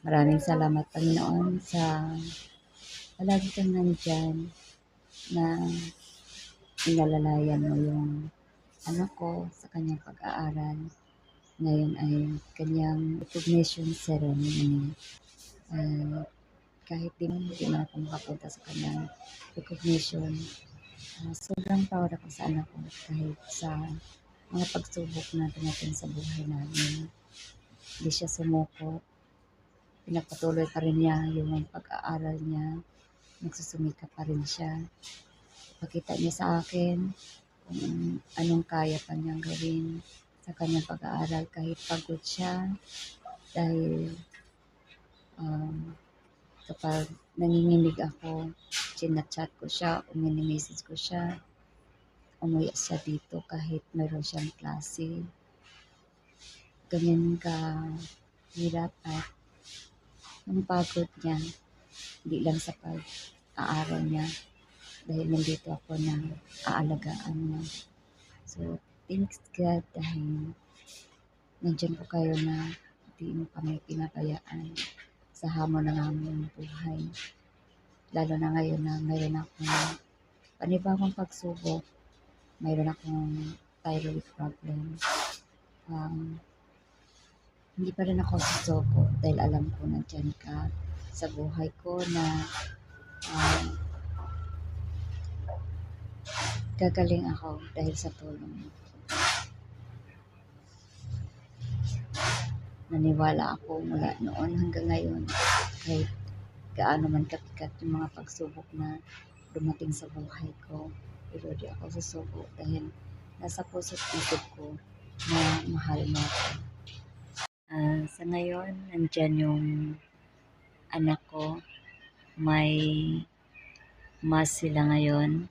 Maraming salamat Panginoon sa palagi kang nandyan na inalalayan mo yung anak ko sa kanyang pag-aaral. Ngayon ay kanyang recognition ceremony. Uh, kahit di man, di man ako makapunta sa kanyang recognition, uh, sobrang proud ako sa anak ko kahit sa mga pagsubok natin natin sa buhay namin. Hindi siya sumuko. Pinagpatuloy pa rin niya yung pag-aaral niya. Nagsusumika pa rin siya. Pakita niya sa akin kung anong kaya pa niyang gawin sa kanyang pag-aaral kahit pagod siya dahil um, kapag nanginginig ako, chinachat ko siya o mini-message ko siya, umuwi siya dito kahit mayroon siyang klase. Ganyan ka hirap at ang pagod niya, hindi lang sa pag-aaral niya dahil nandito ako na aalagaan niya. So, thanks God dahil nandyan po kayo na hindi mo kami pinabayaan sa hamon ng aming buhay. Lalo na ngayon na mayroon akong panibagong pagsubok, mayroon akong thyroid problem. Um, hindi pa rin ako susuko dahil alam ko nandyan ka sa buhay ko na um, gagaling ako dahil sa tulong mo. Naniwala ako mula noon hanggang ngayon kahit gaano man kapikat yung mga pagsubok na dumating sa buhay ko. Pero di ako susuko dahil nasa puso't isip ko na mahal mo ako. Ah, sa ngayon, nandyan yung anak ko. May mas sila ngayon.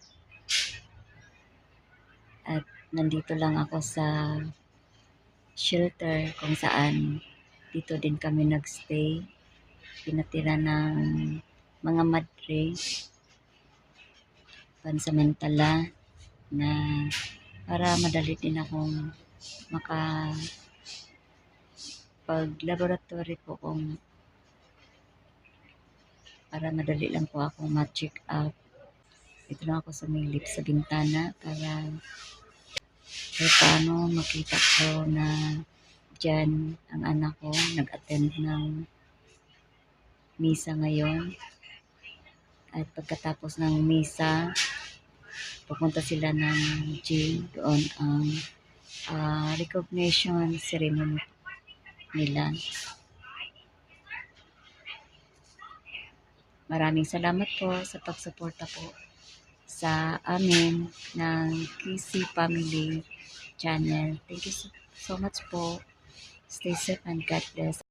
At nandito lang ako sa shelter kung saan dito din kami nagstay. Pinatira ng mga madre pansamantala na para madali din akong maka pag laboratory po kung para madali lang po ako ma-check up. Ito lang ako sumilip sa bintana para kahit paano makita ko na dyan ang anak ko nag-attend ng misa ngayon. At pagkatapos ng misa, pupunta sila ng gym. Doon ang uh, recognition ceremony nila. Maraming salamat po sa pagsuporta po sa amin ng Kisi Family Channel. Thank you so much po. Stay safe and God bless.